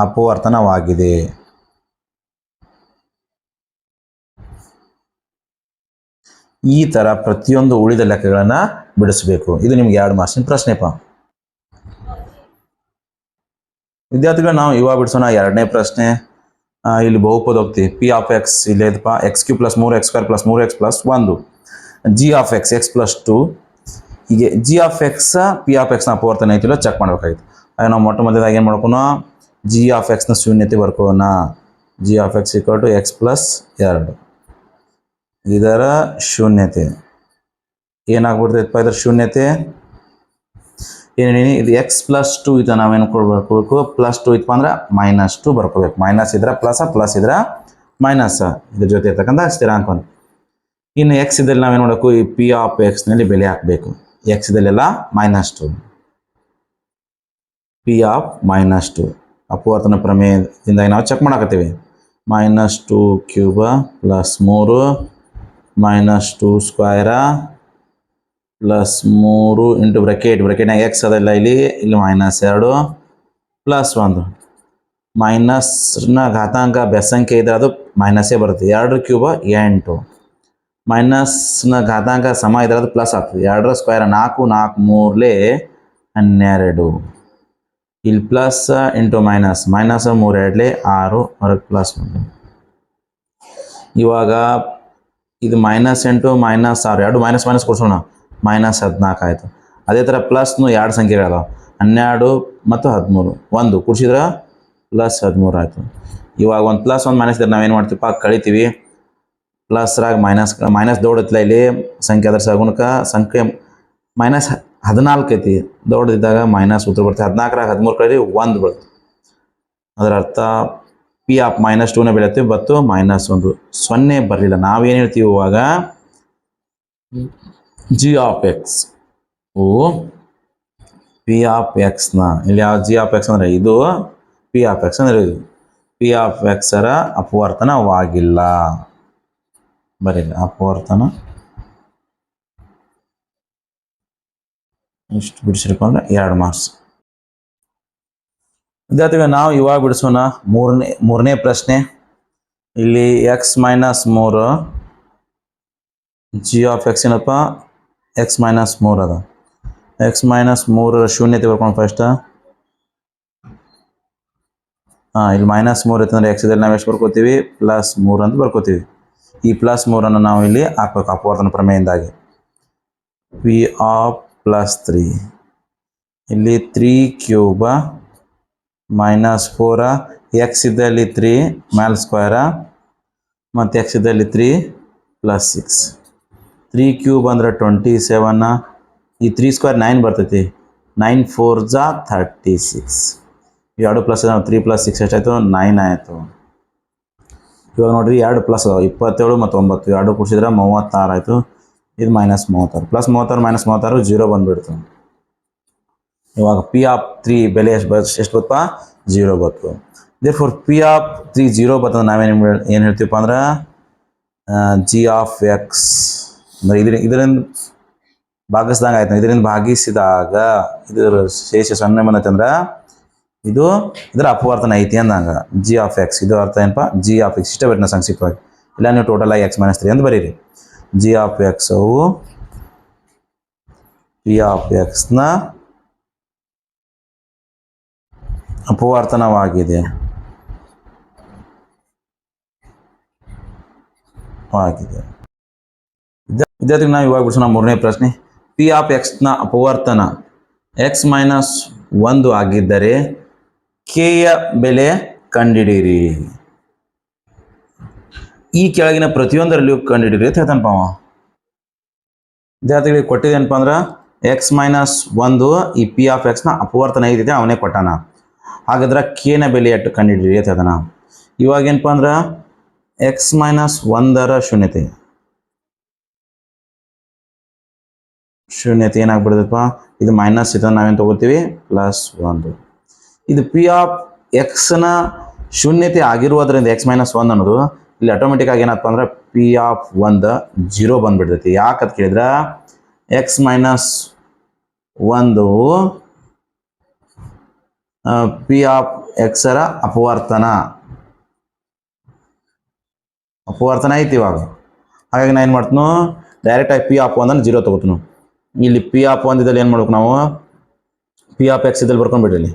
ಅಪವರ್ತನವಾಗಿದೆ. ಈ ತರ ಪ್ರತಿಯೊಂದು ಉಳಿದ ಲೆಕ್ಕಗಳನ್ನು ಬಿಡಿಸಬೇಕು. ಇದು ನಿಮ್ಗೆ ಎರಡು ಪ್ರಶ್ನೆ ಪ್ರಶ್ನೆಪ್ಪ ವಿದ್ಯಾರ್ಥಿಗಳು, ನಾವು ಇವಾಗ ಬಿಡಿಸೋಣ ಎರಡನೇ ಪ್ರಶ್ನೆ. ಇಲ್ಲಿ ಬಹುಪದೋಕ್ತಿ ಪಿ ಆಫ್ ಎಕ್ಸ್ ಇಲ್ಲಿ ಐತಪ್ಪ ಎಕ್ಸ್ ಕ್ಯೂ ಪ್ಲಸ್ ಮೂರು ಎಕ್ಸ್ ಸ್ಕ್ವೇರ್ ಪ್ಲಸ್ ಮೂರು ಎಕ್ಸ್ ಪ್ಲಸ್ ಒಂದು. G of x x plus two ಹೀಗೆ G of x P of ಎಕ್ಸ್ನ ಅಪವರ್ತನ ಐತಿಲ್ಲ ಚೆಕ್ ಮಾಡಬೇಕಾಗಿತ್ತು. ನಾವು ಮೊಟ್ಟ ಮೊದಲಾಗಿ ಏನು ಮಾಡ್ಕೊಣ ಜಿ ಆಫ್ ಎಕ್ಸ್ನ ಶೂನ್ಯತೆ ಬರ್ಕೊಳ್ಳೋಣ. G of x equal to x plus ಎರಡು. ಇದರ ಶೂನ್ಯತೆ. ಏನಾಗ್ಬಿಡ್ತೈತಪ್ಪ ಇದರ ಶೂನ್ಯತೆ? ಏನೇನು ಇದು ಎಕ್ಸ್ ಪ್ಲಸ್ ಟು ಇದು ನಾವೇನು ಕೊಡ್ಬೇಕು? ಪ್ಲಸ್ ಟು ಇತ್ತಪ್ಪ ಅಂದ್ರೆ ಮೈನಸ್ ಟು ಬರ್ಕೋಬೇಕು. ಮೈನಸ್ ಇದ್ರೆ ಪ್ಲಸ್ ಪ್ಲಸ್ ಇದ್ರೆ ಮೈನಸ್ ಇದ್ರ ಜೊತೆ ಇರ್ತಕ್ಕಂಥ ಸ್ಥಿರಾಂಕವನ್ನು ಇನ್ನು ಎಕ್ಸ್ ಇದ್ದಲ್ಲಿ ನಾವೇನು ಮಾಡಬೇಕು? ಈ ಪಿ ಆಫ್ ಎಕ್ಸ್ನಲ್ಲಿ ಬೆಲೆ ಹಾಕಬೇಕು. X ಇದಲ್ಲೆಲ್ಲ minus two P of minus two ಅಪವರ್ತನ ಪ್ರಮೇಯದಿಂದ ನಾವು ಚೆಕ್ ಮಾಡಕತ್ತೀವಿ. ಮೈನಸ್ ಟು ಕ್ಯೂಬ ಪ್ಲಸ್ ಮೂರು ಮೈನಸ್ ಟು ಸ್ಕ್ವೈರ ಪ್ಲಸ್ ಮೂರು ಇಂಟು ಬ್ರಕೆಟ್ ಬ್ರಕೆಟ್ನಾಗ ಎಕ್ಸ್ ಅದಲ್ಲ ಇಲ್ಲಿ ಇಲ್ಲಿ ಮೈನಸ್ ಎರಡು ಪ್ಲಸ್ ಒಂದು. ಮೈನಸ್ನ ಘಾತಾಂಕ ಬೆಸಂಖ್ಯೆ ಇದ್ರೆ ಅದು ಮೈನಸ್ಸೇ ಬರುತ್ತೆ. ಎರಡು ಕ್ಯೂಬ ಎಂಟು. ಮೈನಸ್ನ ಘಾತಾಂಕ ಸಮ ಇದ್ರೆ ಅದು ಪ್ಲಸ್ ಆಗ್ತದೆ. ಎರಡರ ಸ್ಕ್ವೇರ್ ನಾಲ್ಕು ನಾಲ್ಕು ಮೂರಲೇ ಹನ್ನೆರಡು. ಇಲ್ಲಿ ಪ್ಲಸ್ ಇಂಟು ಮೈನಸ್ ಮೈನಸ್ ಮೂರು ಎರಡಲಿ ಆರು, ಹೊರಗೆ ಪ್ಲಸ್ ಇವಾಗ ಇದು ಮೈನಸ್ ಎಂಟು ಮೈನಸ್ ಆರು. ಎರಡು ಮೈನಸ್ ಮೈನಸ್ ಕೊಡ್ಸೋಣ. ಮೈನಸ್ ಹದಿನಾಲ್ಕು ಆಯಿತು. ಅದೇ ಥರ ಪ್ಲಸ್ನು ಎರಡು ಸಂಖ್ಯೆಗಳು ಹನ್ನೆರಡು ಮತ್ತು ಹದಿಮೂರು. ಒಂದು. ಕೂಡಿಸಿದ್ರೆ? ಪ್ಲಸ್ ಹದಿಮೂರು ಆಯಿತು. ಇವಾಗ ಒಂದು ಪ್ಲಸ್ ಒಂದು ಮೈನಸ್ ಇದ್ರೆ ನಾವೇನು ಮಾಡ್ತೀವಪ್ಪ? ಕಳಿತೀವಿ. ಪ್ಲಸ್ರಾಗ ಮೈನಸ್ ಮೈನಸ್ ದೊಡ್ಡತ್ಲ ಇಲ್ಲಿ ಸಂಖ್ಯೆ ಅದರ ಸಗುಣಕ ಸಂಖ್ಯೆ ಮೈನಸ್ ಹದಿನಾಲ್ಕು ಐತಿ. ದೊಡ್ಡದಿದ್ದಾಗ ಮೈನಸ್ ಉತ್ತರ ಬರ್ತದೆ ಹದಿನಾಲ್ಕರಾಗ ಹದಿಮೂರು ಕಡೆ ಒಂದು ಬರುತ್ತೆ ಅದರ ಅರ್ಥ ಪಿ ಆಫ್ ಮೈನಸ್ ಟೂನ ಬೆಳೆಯುತ್ತೆ ಬತ್ತು ಮೈನಸ್ ಒಂದು. ಸೊನ್ನೆ ಬರಲಿಲ್ಲ. ನಾವೇನು ಹೇಳ್ತೀವಿ ಇವಾಗ? ಜಿ ಆಫ್ ಎಕ್ಸ್ ಓ ಪಿ ಆಫ್ ಎಕ್ಸ್ನ ಇಲ್ಲಿ ಯಾವ ಜಿ ಆಫ್ ಎಕ್ಸ್ ಅಂದರೆ? ಇದು ಪಿ ಆಫ್ ಎಕ್ಸ್ ಅಂದರೆ ಇದು. ಪಿ ಆಫ್ ಎಕ್ಸರ ಅಪವರ್ತನವಾಗಿಲ್ಲ. ಬರೀ ಅಪವರ್ತನ ಇಷ್ಟು ಅಂದ್ರೆ ಎರಡು ಮಾರ್ಕ್ಸ್. ವಿದ್ಯಾರ್ಥಿಗಳು, ನಾವು ಇವಾಗ ಬಿಡಿಸೋಣ ಮೂರನೇ ಮೂರನೇ ಪ್ರಶ್ನೆ. ಇಲ್ಲಿ ಎಕ್ಸ್ ಮೈನಸ್ ಮೂರು ಜಿ ಆಫ್ ಎಕ್ಸ್ ಏನಪ್ಪ? ಎಕ್ಸ್ ಮೈನಸ್ ಮೂರು ಅದ. ಎಕ್ಸ್ ಮೈನಸ್ ಮೂರು ಶೂನ್ಯತೆ ಬರ್ಕೊಂಡು ಫಸ್ಟ್ ಹಾಂ, ಇಲ್ಲಿ ಮೈನಸ್ ಮೂರು ಎಕ್ಸ್ ಇದ್ರೆ ನಾವು ಎಷ್ಟು ಬರ್ಕೋತೀವಿ? ಪ್ಲಸ್ ಮೂರು ಅಂತ ಬರ್ಕೋತೀವಿ. ಈ ಪ್ಲಸ್ ಮೂರನ್ನು ನಾವು ಇಲ್ಲಿ ಹಾಕ್ಬೇಕು ಅಪವರ್ತನ ಪ್ರಮೇಯದಿಂದಾಗಿ. ವಿ ಆಫ್ ಪ್ಲಸ್ ತ್ರೀ ಇಲ್ಲಿ three cube minus four x ಇದ್ದಲ್ಲಿ ತ್ರೀ ಮ್ಯಾಲ್ ಸ್ಕ್ವಯರ ಮತ್ತು ಎಕ್ಸ್ ಇದ್ದಲ್ಲಿ three plus six three cube ಅಂದ್ರೆ ಟ್ವೆಂಟಿ ಸೆವನ್ನ ಈ ತ್ರೀ ಸ್ಕ್ವೇರ್ ನೈನ್ ಬರ್ತೈತಿ. ನೈನ್ ಫೋರ್ ಜಾ ಥರ್ಟಿ ಸಿಕ್ಸ್ ಎರಡು ಪ್ಲಸ್ ತ್ರೀ ಪ್ಲಸ್ ಸಿಕ್ಸ್ ಎಷ್ಟಾಯಿತು? ನೈನ್ ಆಯಿತು. ಇವಾಗ ನೋಡಿರಿ ಎರಡು ಪ್ಲಸ್ ಇಪ್ಪತ್ತೇಳು ಮತ್ತು ಒಂಬತ್ತು ಎರಡು ಕೂಡಿಸಿದ್ರೆ ಮೂವತ್ತಾರು ಆಯಿತು. ಇದು ಮೈನಸ್ ಮೂವತ್ತಾರು. ಪ್ಲಸ್ ಮೂವತ್ತಾರು ಮೈನಸ್ ಮೂವತ್ತಾರು ಜೀರೋ ಬಂದುಬಿಡ್ತು. ಇವಾಗ ಪಿ ಆಫ್ ತ್ರೀ ಬೆಲೆ ಎಷ್ಟು ಎಷ್ಟು ಬತ್ತಪ್ಪ ಜೀರೋ ಬತ್ತು. Therefore P of three zero ಬರ್ತದೆ ನಾವೇನು ಏನು ಹೇಳ್ತೀವಪ್ಪ ಅಂದ್ರೆ ಜಿ ಆಫ್ ಎಕ್ಸ್ ಅಂದರೆ ಇದ್ರ, ಇದರಿಂದ ಭಾಗಿಸ್ದಂಗೆ ಆಯ್ತು. ಇದರಿಂದ ಭಾಗಿಸಿದಾಗ ಇದರ ಶೇಷ ಸೊನ್ನೆ ಬಂದೈತೆ ಅಂದ್ರೆ, ಇದು ಇದರ ಅಪವರ್ತನ ಐತಿ ಅಂದಂಗ. ಜಿ ಆಫ್ ಎಕ್ಸ್ ಇದು ಅರ್ಥ ಏನಪ್ಪ ಜಿ ಆಫ್ ಎಕ್ಸ್ ಇಷ್ಟ ಬಿಟ್ಟು ಸಂಕ್ಷಿಪ್ತವಾಗಿ. ಇಲ್ಲ, ನೀವು ಟೋಟಲ್ ಆಗಿ ಎಕ್ಸ್ ಮೈನಸ್ ತ್ರೀ ಅಂತ ಬರೀರಿ. ಜಿ ಆಫ್ ಎಕ್ಸ್ ಅವು ಪಿ ಆಫ್ ಎಕ್ಸ್ನ ಅಪವರ್ತನವಾಗಿದೆ. ಆಗಿದೆ. ನಾವು ಇವಾಗ ಬಿಡಿಸೋಣ ಮೂರನೇ ಪ್ರಶ್ನೆ. ಪಿ ಆಫ್ ಎಕ್ಸ್ನ ಅಪವರ್ತನ ಎಕ್ಸ್ ಮೈನಸ್ ಒಂದು ಆಗಿದ್ದರೆ ಕೆಯ ಬೆಲೆ ಕಂಡಿಡೀರಿ ಈ ಕೆಳಗಿನ ಪ್ರತಿಯೊಂದರಲ್ಲಿಯೂ ಕಂಡಿಡೀರಿ ಅಂತ ಹೇಳ್ತಾನಪ್ಪ ಅವ? ವಿದ್ಯಾರ್ಥಿಗಳಿಗೆ ಕೊಟ್ಟಿದ್ದೇನಪ್ಪ ಅಂದ್ರೆ ಎಕ್ಸ್ ಮೈನಸ್ ಒಂದು ಈ ಪಿ ಆಫ್ ಎಕ್ಸ್ನ ಅಪವರ್ತನ ಐತಿದೆ ಅವನೇ ಕೊಟ್ಟಾನ. ಹಾಗಾದ್ರೆ ಕೇನ ಬೆಲೆ ಎಷ್ಟು ಕಂಡುಹಿಡಿಯಿರಿ ಅಂತ ಹೇಳ್ತಾನ? ಇವಾಗ ಏನಪ್ಪ ಅಂದ್ರೆ ಎಕ್ಸ್ ಮೈನಸ್ ಒಂದರ ಶೂನ್ಯತೆ. ಶೂನ್ಯತೆ ಏನಾಗ್ಬಿಡ್ತಪ್ಪ ಇದು ಮೈನಸ್ ಇದನ್ನು ನಾವೇನು ತಗೋತೀವಿ? ಪ್ಲಸ್ ಒಂದು. ಇದು ಪಿ ಆಫ್ ಎಕ್ಸ್ನ ಶೂನ್ಯತೆ ಆಗಿರುವುದರಿಂದ ಎಕ್ಸ್ ಮೈನಸ್ ಒಂದು ಅನ್ನೋದು ಇಲ್ಲಿ ಆಟೋಮೆಟಿಕ್ ಆಗಿ ಏನಪ್ಪ ಅಂದ್ರೆ ಪಿ ಆಫ್ ಒಂದು ಜೀರೋ ಬಂದ್ಬಿಡ್ತೈತಿ. ಯಾಕಂತ ಕೇಳಿದ್ರೆ? ಎಕ್ಸ್ ಮೈನಸ್ ಒಂದು ಪಿ ಆಫ್ ಎಕ್ಸರ ಅಪವರ್ತನ. ಅಪವರ್ತನ ಐತಿ ಇವಾಗ. ಹಾಗಾಗಿ ನಾನು ಏನು ಮಾಡ್ತೀನು? ಡೈರೆಕ್ಟಾಗಿ ಪಿ ಆಫ್ ಒಂದನ್ನು ಜೀರೋ ತಗೋತೀನಿ. ಇಲ್ಲಿ ಪಿ ಆಫ್ ಒಂದಿದ್ದಲ್ಲಿ ಏನು ಮಾಡ್ಬೇಕು ನಾವು? ಪಿ ಆಫ್ ಎಕ್ಸ್ ಇದ್ದಲ್ಲಿ ಬರ್ಕೊಂಡ್ಬಿಡ್ರಿ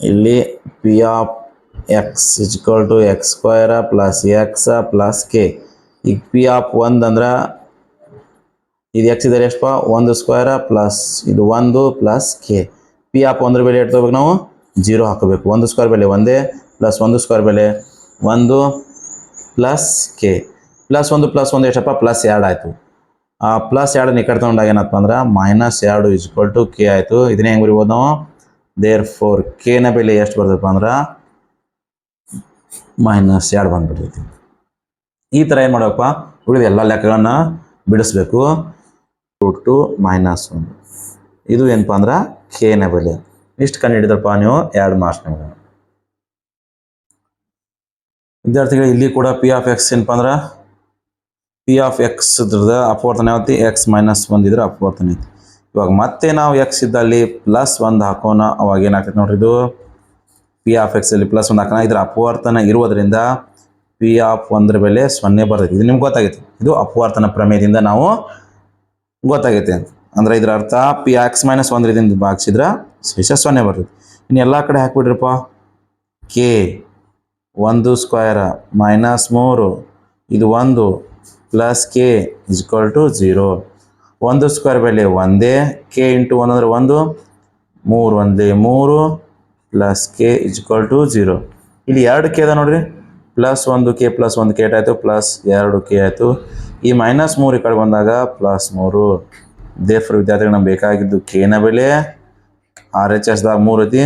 ಇಲ್ಲಿ. P of x equal to x square plus x plus k ಈಗ ಪಿ ಆಫ್ ಒಂದು ಅಂದ್ರೆ ಇದು ಎಕ್ಸ್ ಇದ್ದಾರೆ ಎಷ್ಟಪ್ಪ ಒಂದು ಸ್ಕ್ವಯರ ಪ್ಲಸ್ ಇದು ಒಂದು ಪ್ಲಸ್ ಕೆ ಪಿ ಆಫ್ ಒಂದ್ರ ಬೆಲೆ ಎಷ್ಟು ನಾವು? ಜೀರೋ ಹಾಕೋಬೇಕು. ಒಂದು ಸ್ಕ್ವೇರ್ ಬೆಲೆ ಒಂದೇ ಪ್ಲಸ್ ಒಂದು ಸ್ಕ್ವೇರ್ ಬೆಲೆ ಒಂದು ಪ್ಲಸ್ ಕೆ ಪ್ಲಸ್ ಒಂದು ಪ್ಲಸ್ ಒಂದು ಎಷ್ಟಪ್ಪ ಪ್ಲಸ್ ಎರಡು ಆಯಿತು. ಆ ಪ್ಲಸ್ ಎರಡು ತಗೊಂಡಾಗ ತೊಗೊಂಡಾಗ ಏನಪ್ಪ ಅಂದ್ರೆ ಮೈನಸ್ ಎರಡು ಇಸ್ಕ್ವಲ್ ಟು ಕೆ ಆಯಿತು. ಇದನ್ನೇ ಹೆಂಗೆ ಬರಿಬೋದು ನಾವು? ದೇರ್ ಫೋರ್ ಕೆನ ಬೆಲೆ ಎಷ್ಟು ಬರ್ತದಪ್ಪ ಅಂದ್ರೆ ಮೈನಸ್ ಎರಡು ಬಂದ್ಬಿಡ್ತೈತಿ ಈ ಥರ ಏನು ಮಾಡಬೇಕಪ್ಪ? ಉಳಿದ ಎಲ್ಲ ಲೆಕ್ಕಗಳನ್ನ ಬಿಡಿಸ್ಬೇಕು. ರೂಟ್ ಟು ಮೈನಸ್ ಒಂದು ಇದು ಏನಪ್ಪ ಅಂದ್ರೆ ಕೆನ ಬೆಲೆ ಇಷ್ಟು ಕಂಡು ಹಿಡಿದ್ರಪ್ಪ ನೀವು ಎರಡು ಮಾರ್ಕ್ಸ್ ನಿಮಗೆ ವಿದ್ಯಾರ್ಥಿಗಳು, ಇಲ್ಲಿ ಕೂಡ ಪಿ ಆಫ್ ಎಕ್ಸ್ ಏನಪ್ಪ ಅಂದ್ರೆ? ಪಿ ಆಫ್ ಎಕ್ಸ್ ಇದ್ರದ ಅಪವರ್ತನ ಯಾವತ್ತಿ? ಎಕ್ಸ್ ಮೈನಸ್ ಒಂದಿದ್ರೆ ಅಪವರ್ತನ ಐತಿ. ಇವಾಗ ಮತ್ತೆ ನಾವು ಎಕ್ಸ್ ಇದ್ದಲ್ಲಿ ಪ್ಲಸ್ ಒಂದು ಹಾಕೋಣ. ಅವಾಗ ಏನಾಗ್ತೈತೆ ನೋಡ್ರಿ ಇದು? ಪಿ ಆಫ್ ಎಕ್ಸ್ ಅಲ್ಲಿ ಪ್ಲಸ್ ಒಂದು ಹಾಕೋಣ ಇದರ ಅಪವರ್ತನ ಇರುವುದರಿಂದ ಪಿ ಆಫ್ ಒಂದ್ರ ಬೆಲೆ ಸೊನ್ನೆ ಬರ್ತೈತಿ. ಇದು ನಿಮ್ಗೆ ಗೊತ್ತಾಗೈತಿ. ಇದು ಅಪವರ್ತನ ಪ್ರಮೇಯದಿಂದ ನಾವು ಗೊತ್ತಾಗೈತೆ ಅಂದ್ರೆ ಇದ್ರ ಅರ್ಥ ಪಿ ಎಕ್ಸ್ ಮೈನಸ್ ಒಂದರಿಂದ ಭಾಗಿಸಿದ್ರೆ ಶೇಷ ಸೊನ್ನೆ ಬರ್ತೈತಿ. ಇನ್ನು ಎಲ್ಲ ಕಡೆ ಹಾಕ್ಬಿಡ್ರಪ್ಪ. ಕೆ ಒಂದು ಸ್ಕ್ವಯರ್ ಮೈನಸ್ ಮೂರು, ಇದು ಒಂದು plus k equal to zero ಒಂದು ಸ್ಕ್ವೇರ್ ಬೆಲೆ ಒಂದೇ ಕೆ ಇಂಟು ಒಂದು ಅಂದರೆ ಒಂದು, ಮೂರು ಒಂದೇ, ಮೂರು. Plus k equal to zero ಇಲ್ಲಿ ಎರಡು ಕೆ ಅದ ನೋಡ್ರಿ. ಪ್ಲಸ್ ಒಂದು ಕೆ ಪ್ಲಸ್ ಒಂದು ಕೆ ಆಯಿತು ಪ್ಲಸ್ ಎರಡು ಕೆ ಆಯಿತು. ಈ ಮೈನಸ್ ಮೂರು ಈ ಕಡೆ ಬಂದಾಗ ಪ್ಲಸ್ ಮೂರು. ದೇಫರ್ ವಿದ್ಯಾರ್ಥಿಗಳು ನಮ್ಗೆ ಬೇಕಾಗಿದ್ದು ಕೆನ ಬೆಲೆ. ಆರ್ ಎಚ್ ಎಸ್ದಾಗ ಮೂರು ಐತಿ.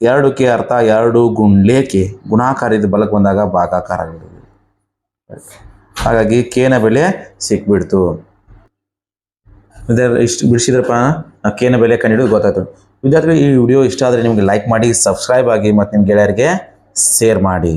ಎರಡು ಕೆ ಅರ್ಥ ಎರಡು ಗುಂಡ್ಲೆ ಕೆ ಗುಣಾಕಾರ ಇದು ಬಲಕ್ಕೆ ಬಂದಾಗ ಭಾಗಾಕಾರ ಆಗಿಬಿಡುದು ಹಾಗಾಗಿ ಕೇನ ಬೆಲೆ ಸಿಕ್ಬಿಡ್ತು. ಇಷ್ಟು ಬಿಡಿಸಿದ್ರಪ್ಪ. ನಾವು ನ ಬೆಲೆ ಕಂಡಿಡಿದು ಗೊತ್ತಾಯ್ತು. ವಿದ್ಯಾರ್ಥಿಗಳು ಈ ವಿಡಿಯೋ ಇಷ್ಟ ಆದರೆ ನಿಮಗೆ ಲೈಕ್ ಮಾಡಿ ಸಬ್ಸ್ಕ್ರೈಬ್ ಆಗಿ ಮತ್ತು ನಿಮ್ಮ ಗೆಳೆಯರಿಗೆ ಶೇರ್ ಮಾಡಿ.